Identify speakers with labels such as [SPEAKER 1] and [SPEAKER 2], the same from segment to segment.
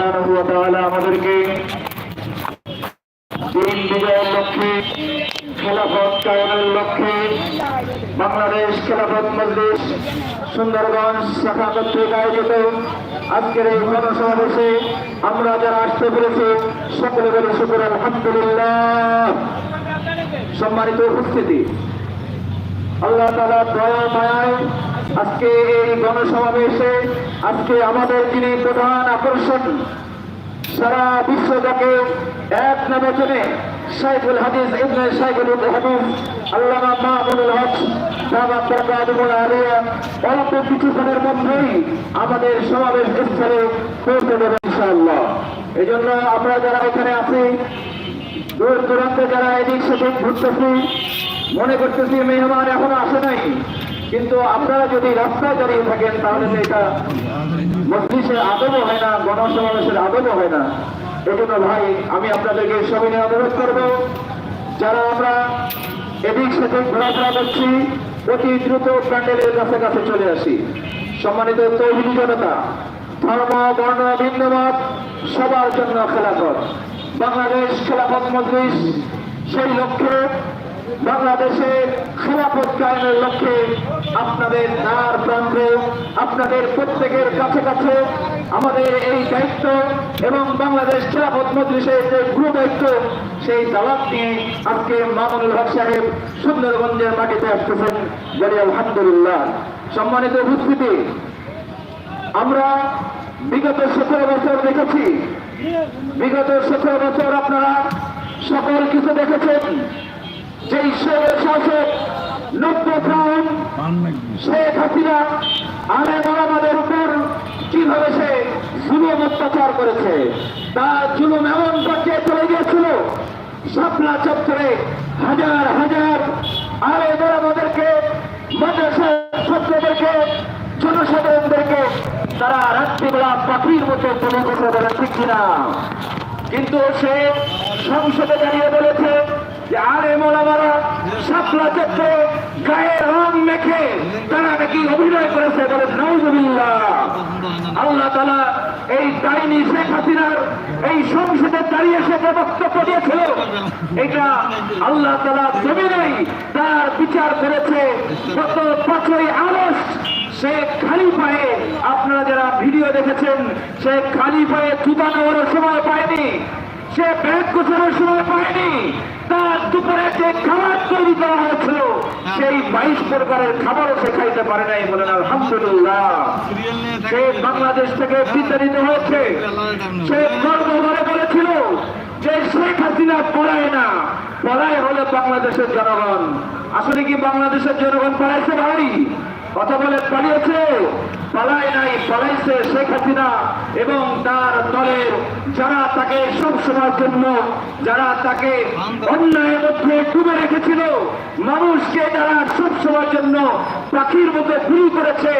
[SPEAKER 1] সুবহানাহু ওয়া তাআলা আমাদেরকে দিন বিজয়ের লক্ষ্যে, খেলাফত কায়েমের লক্ষ্যে বাংলাদেশ খেলাফত মজলিস সুন্দরগঞ্জ শাখা কর্তৃক আয়োজিত আমরা যারা আসতে পেরেছি, সকলে বলে শুকুর, আলহামদুলিল্লাহ। সম্মানিত উপস্থিতি। আল্লাহ তালা দয়া মায়ায় আজকে এই গণসমাবেশে আজকে আমাদের যিনি প্রধান আকর্ষণ সারা বিশ্বটাকে এক নামে চেনে হাদিস ইবনে সাইফুল হাদিস, আল্লামা মাহমুদুল হক, বাবা বরকাতুল আলিয়া, অল্প কিছুক্ষণের মধ্যেই আমাদের সমাবেশ স্থলে পৌঁছে দেবে ইনশাআল্লাহ। এই জন্য আমরা যারা এখানে আছি, দূর দূরান্তে যারা এদিক সেদিক ঘুরতেছি, মনে করতেছি মেহমান এখনও আসে নাই। কিন্তু আপনারা যদি রাস্তায় দাঁড়িয়ে থাকেন, তাহলে এটা মজলিসের আদবও হয় না, গণসমাবেশের আদবও হয় না। এজন্য ভাই, আমি আপনাদেরকে সবিনে অনুরোধ করব, যারা আমরা এদিক সেদিক ঘোরাফেরা করছি, অতি দ্রুত প্যান্ডেলের কাছে কাছে চলে আসি। সম্মানিত তৌহিদি জনতা, ধর্ম, বর্ণ, ভিন্নমত, সবার জন্য খেলাফত। বাংলাদেশ খেলাফত মজলিস সেই লক্ষ্যে বাংলাদেশে খেলাফত লক্ষ্যে আপনাদের দ্বার প্রান্তে, আপনাদের প্রত্যেকের কাছে কাছে আমাদের এই দায়িত্ব এবং বাংলাদেশ খেলাফত মজলিসের যে গুরু দায়িত্ব, সেই দাওয়াত নিয়ে আজকে মামুনুল হক সাহেব সুন্দরগঞ্জের মাটিতে আসতেছেন। বলে আলহামদুলিল্লাহ। সম্মানিত উপস্থিতি, আমরা বিগত সতেরো বছর দেখেছি। বিগত সতেরো বছর আপনারা সকল কিছু দেখেছেন। যেই শাসক নব্য প্রাণ শেখ হাসিনা আলেম আমাদের উপর কীভাবে সে জুলুম অত্যাচার করেছে? তার জুলুম এমন পর্যায়ে চলে গিয়েছিল, শাপলা চত্বরে হাজার হাজার আলেম আমাদেরকে মাদ্রাসার ছাত্রদেরকে, জনসাধারণদেরকে তারা রাত্রিবেলা পাখির মতো বলে কথা বলে ঠিক কিনা? কিন্তু সে সংসদে দাঁড়িয়ে বলেছে যে আরে মোলামারা শাপলা চত্বরে গায়ে রং মেখে তারা নাকি অভিনয় করেছে বলে আল্লাহ তালা এই ডাইনি শেখ হাসিনার এই সংসদে দাঁড়িয়ে সে যে বক্তব্য দিয়েছিল, এটা আল্লাহ তালা জমিনেই তার বিচার করেছে। গত পাঁচই আগস্ট সে খালি পায়ে আপনারা যারা ভিডিও দেখেছেন সে খালি পায়ে জুতা নেওয়ার সময় পায়নি। সে ব্যাগ গোছানোর সময় পায়নি। তার দুপুরে যে খাবার তৈরি করা হয়েছিল সেই বাইশ প্রকারের খাবারও সে খাইতে পারে নাই বলেন আলহামদুলিল্লাহ। সে বাংলাদেশ থেকে বিতাড়িত হয়েছে। সে গর্ব করে বলেছিল যে শেখ হাসিনা পড়ায় না। পড়ায় হলে বাংলাদেশের জনগণ। আসলে কি বাংলাদেশের জনগণ পড়াইছে ভাই? কথা বলে পালিয়েছে পালায় নাই, পালাইছে শেখ হাসিনা এবং তার দলের যারা তাকে সব সময়ের জন্য, যারা তাকে অন্যায়ের মধ্যে ডুবে রেখেছিল, মানুষকে যারা সব সময়ের জন্য পাখির মতো গুলি করেছে।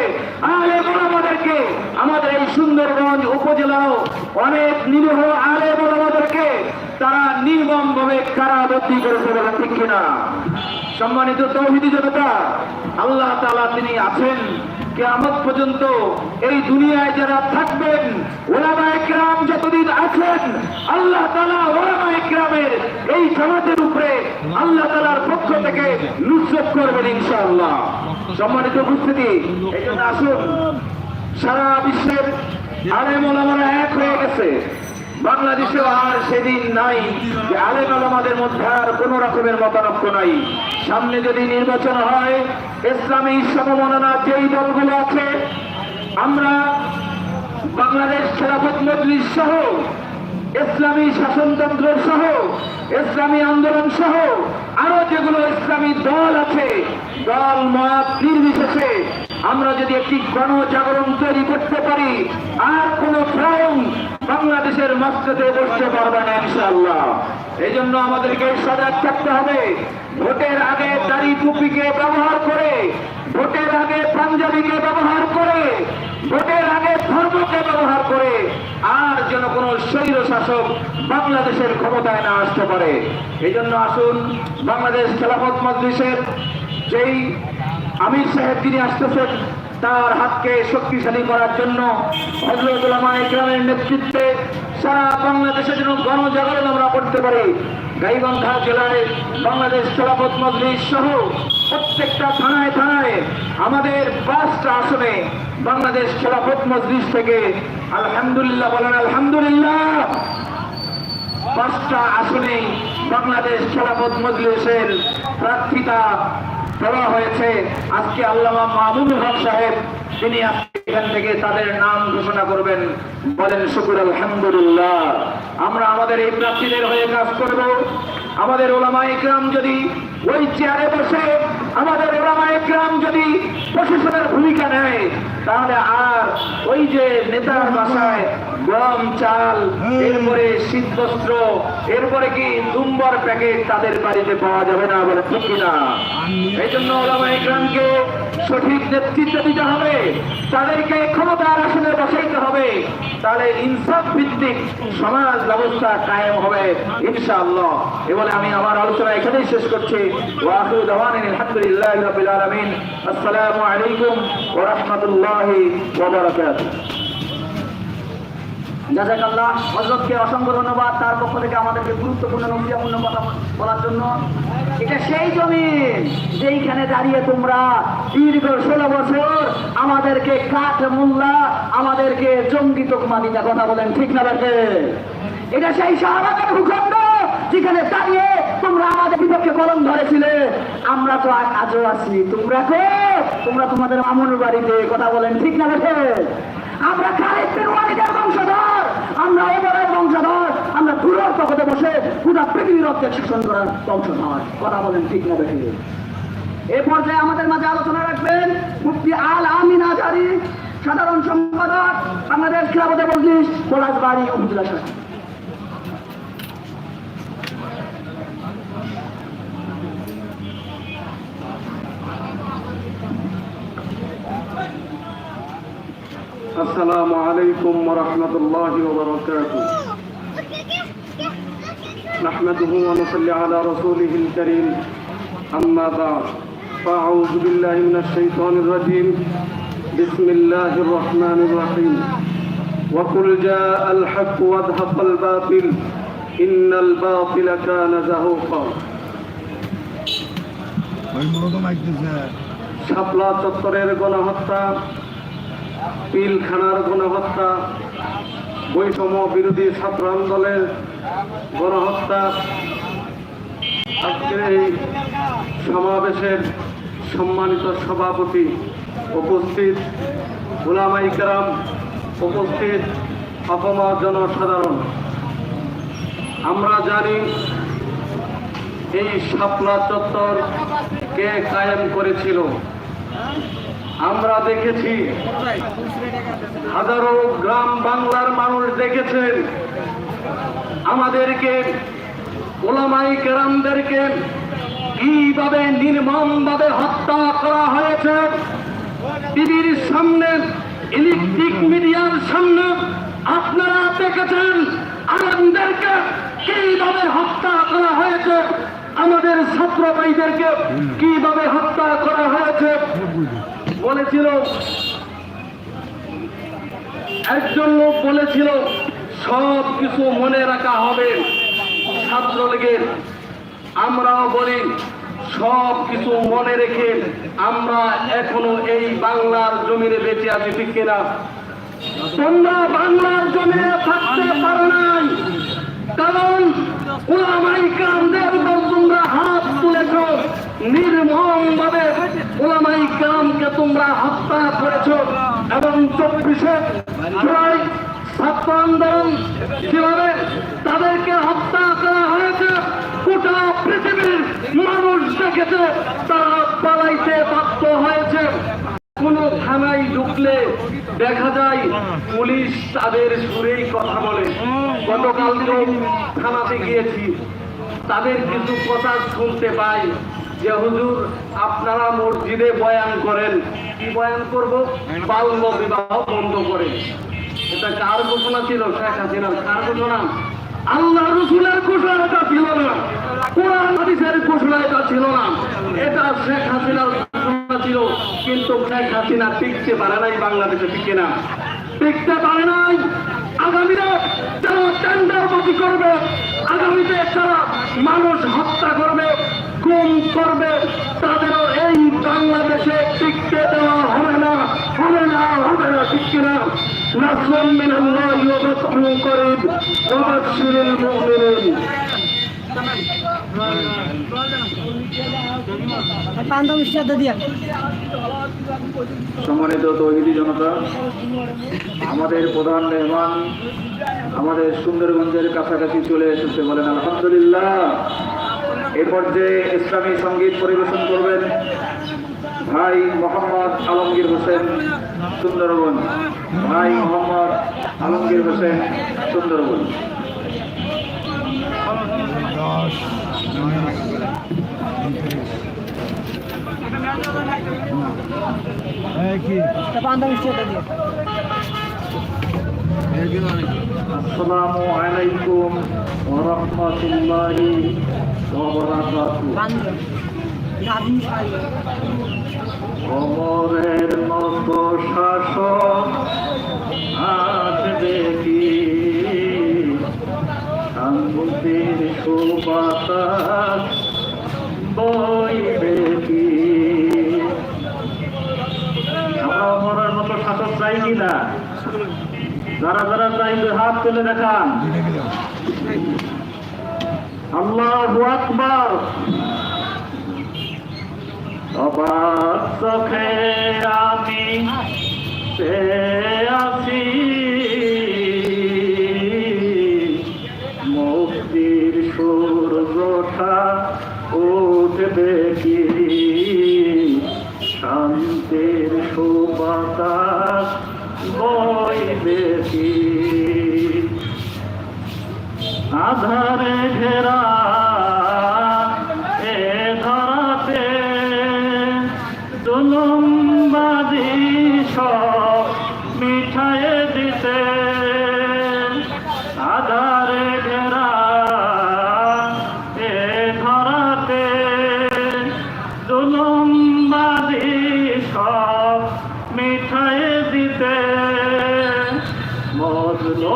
[SPEAKER 1] আর এবং আমাদেরকে, আমাদের এই সুন্দরগঞ্জ উপজেলাও অনেক নিরীহ আলে এবং আমাদেরকে তারা নির্মম ভাবে কারাবন্দী করেছে বলে ঠিক কিনা। সম্মানিত তৌহিদি জনতা, আল্লাহ তালা তিনি আছেন। কেয়ামত পর্যন্ত এই দুনিয়ায় যারা থাকবেন ওলামা একরাম যতদিন আছেন, আল্লাহ তালা ওলামা একরামের এই জামাতের উপরে আল্লাহ তালার পক্ষ থেকে নুসরত করবেন ইনশাআল্লাহ। সম্মানিত উপস্থিতি, এই জন্য আসুন। সারা বিশ্বের আলেম ওলামারা এক হয়ে গেছে। বাংলাদেশেও আর সেদিন নাই। যে আলেম আলমাদের মধ্যে আর কোন রকমের মতানক্য নাই। সামনে যদি নির্বাচন হয়, ইসলামী সমমননা যেই দলগুলো আছে, আমরা বাংলাদেশ খেলাফত মজলিস সহ, ইসলামী শাসনতন্ত্র সহ, ইসলামী আন্দোলন সহ, আরও যেগুলো ইসলামী দল আছে, দল মত নির্বিশেষে আমরা যদি একটি গণজাগরণ তৈরি করতে পারি, আর কোন ফ্রাউন বাংলাদেশের মস্তিতে বসতে পারবে না, ইনশাআল্লাহ। এই জন্য আমাদেরকে সজাগ থাকতে হবে। ভোটের আগে দাড়ি টুপিকে ব্যবহার করে, ভোটের আগে পাঞ্জাবিকে ব্যবহার করে, ভোটের আগে ধর্মকে ব্যবহার করে, আর যেন কোন শৈল শাসক বাংলাদেশের ক্ষমতায় না আসতে পারে। এই জন্য আসুন, বাংলাদেশ খেলাফত মজলিসের যেই আমির সাহেব তিনি আসতেছেন, তার হাতকে শক্তিশালী করার জন্য নেতৃত্বে সারা বাংলাদেশে যেন গণজাগরণ আমরা করতে পারি। গাইবান্ধা জেলায় বাংলাদেশ খেলাফত মজলিস সহ প্রত্যেকটা থানায় থানায় আমাদের পাঁচটা আসনে বাংলাদেশ খেলাফত মজলিস থেকে আলহামদুলিল্লাহ বলেন আলহামদুলিল্লাহ, পাঁচটা আসনে বাংলাদেশ খেলাফত মজলিসের প্রার্থিতা দেওয়া হয়েছে। আজকে আল্লামা মাহমুদুল হক সাহেব, তিনি এখান থেকে তাদের নাম ঘোষণা করবেন। বলেন, শুকুর আলহামদুলিল্লাহ। আমরা আমাদের এই প্রার্থীদের হয়ে কাজ করব। আমাদের ওলামা ইকরাম যদি ওই চেয়ারে বসে, আমাদের ওলামা ইকরাম যদি প্রশাসনের ভূমিকা নেয়, তাহলে আর ওই যে নেতার বাসায় গম, চাল, এরপরে শীতবস্ত্র, এরপরে কি দুম্বর প্যাকেট তাদের বাড়িতে পাওয়া যাবে না বলে ঠিক কিনা? এই জন্য ওলামা ইকরামকে সঠিক নেতৃত্ব দিতে হবে, তাদেরকে ক্ষমতার আসনে বসাইতে হবে। তাহলে ইনসাফ ভিত্তিক সমাজ ব্যবস্থা কায়েম হবে, ইনশাআল্লাহ। এ আমি আমার আলোচনা এখানেই শেষ করছি। আলহামদুলিল্লাহি রাব্বিল আলামিন। আসসালামু আলাইকুম ওয়া রাহমাতুল্লাহি ওয়া বারাকাতুহু।
[SPEAKER 2] হজরতকে অসংখ্য ধন্যবাদ তার পক্ষ থেকে আমাদেরকে গুরুত্বপূর্ণ নজিয়াপূর্ণ কথা বলার জন্য। এটা সেই জমিন যেইখানে দাঁড়িয়ে তোমরা দীর্ঘ ষোলো বছর আমাদেরকে কাঠ মোল্লা আমাদেরকে জঙ্গি তোকমা দিতে কথা বলেন, ঠিক না দেখে এটা সেই শাহবাগের ভূখণ্ড যেখানে দাঁড়িয়ে তোমরা আমাদের বিপক্ষে কলম ধরেছিলে। আমরা তো আজ- আজও আছি। তোমরা কে? তোমরা তোমাদের মামুর বাড়িতে কথা বলেন, ঠিক না দেখে আমরা খালিদ ওয়ালিদের বংশধর, আমরা ওমরের বংশধর, আমরা দূরের পক্ষে বসে গোটা পৃথিবীর রক্তে শাসন করার বংশধর। কথা বলেন, ঠিক না দেখে এ পর্যায়ে আমাদের মাঝে আলোচনা রাখবেন মুফতি আল আমিন আজারি সাধারণ সম্পাদক বাংলাদেশ খেলাপথে মজলিস পলাশবাড়ি উপজেলা শাখা
[SPEAKER 3] السلام عليكم ورحمة الله وبركاته نحمده ونصلي على رسوله الكريم أما بعد فأعوذ بالله من الشيطان الرجيم بسم الله الرحمن الرحيم وقل جاء الحق وادهق الباطل إن الباطل كان زهوقا
[SPEAKER 4] ওই মূলত মাইকতেছে
[SPEAKER 3] শাপলা চত্বরের গণহত্যা পিলখানার গণহত্যা বৈষম্য বিরোধী ছাত্র আন্দোলনের গণহত্যা আজকের এই সমাবেশের সম্মানিত সভাপতি উপস্থিত গুলামাই কারাম উপস্থিত, অপমা জনসাধারণ। আমরা জানি এই শাপলা চত্বর কে কায়েম করেছিল। আমরা দেখেছি হাজারো গ্রাম বাংলার মানুষ দেখেছেন। আমাদেরকে ওলামাই কেরামদেরকে কীভাবে নির্মমভাবে হত্যা করা হয়েছে? টিভির সামনে, ইলেকট্রিক মিডিয়ার সামনে আপনারা দেখেছেন আনন্দদেরকে কীভাবে হত্যা করা হয়েছে? আমাদের ছাত্র ভাইদেরকে কীভাবে হত্যা করা হয়েছে? বলেছিল, একজন লোক বলেছিল সব কিছু মনে রাখা হবে। ছাত্রলীগের আমরাও বলি, সব কিছু মনে রেখে আমরা এখনও এই বাংলার জমিনে বেঁচে আছি, ঠিক কিনা? তোমরা বাংলার জমিনে থাকতে পারো নাই। কারণ ওলামাই কামদের তোমরা হাত তুলেছ নির্মম ভাবে ওলামাই কামকে তোমরা হত্যা করেছ এবং চব্বিশে জুলাই ছাত্র আন্দোলন যেভাবে তাদেরকে হত্যা করা হয়েছে, গোটা পৃথিবীর মানুষ দেখেছে, তারা পালাইতে বাধ্য হয়েছে। থানায় ঢুকলে দেখা যায়, পুলিশ তাদের সুরেই কথা বলে। গতকাল তো থানাতে গিয়েছি, তাদের কিছু কথা শুনতে পাই যে, হুজুর, আপনারা মসজিদে বয়ান করেন। কি বয়ান করব? বাল্য বিবাহ বন্ধ করে এটা কার ঘোষণা ছিল? শেখ হাসিনার কার ঘোষণা? আল্লাহ রসুলের ঘোষণা ছিল না। কোরআন হাদিসের ঘোষণা এটা ছিল না। এটা শেখ হাসিনার ঘোষণা ছিল, কিন্তু শেখ হাসিনা টিকতে পারে নাই বাংলাদেশে টিকে না। টিকতে পারে নাই। আগামীতে যারা টেন্ডারবাজি করবে, আগামীতে যারা মানুষ হত্যা করবে গুম করবে, তাদেরও এই বাংলাদেশে টিকতে দেওয়া হবে না হবে না হবে না টিকতে না।
[SPEAKER 5] সম্মানিত তৌহিদি জনতা, আমাদের প্রধান মেহমান আমাদের সুন্দরগঞ্জের কাছাকাছি চলে এসেছে বলেন আলহামদুলিল্লাহ। এ পর্যায়ে ইসলামী সংগীত পরিবেশন করবেন ভাই মোহাম্মদ আলমগীর হোসেন সুন্দরবন। ভাই মোহাম্মদ আলমগীর হোসেন সুন্দরবন। আসসালামু আলাইকুম ওয়া অমরের মতো শাসক আসবে কি শান্তির সুবাতাস বইবে কি আমরা অমরের মতো শাসক চাই কি না? যারা যারা চাই হাত তুলে দেখান। আল্লাহু আকবার। অবাক চোখে আমি আছি। মুক্তির সূর্যটা উঠবে কি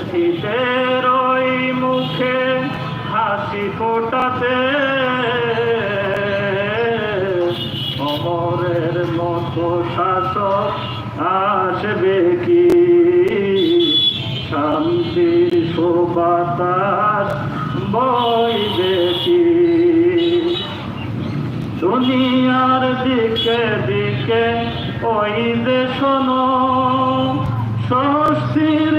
[SPEAKER 5] দেশিদের ওই মুখে হাসি ফোটাতে? অমরের মতো শাসক আসবে কি? শান্তির শোভাতাস বইবে কি দুনিয়ার দিকে দিকে ওই যে শোনো, স্বস্তির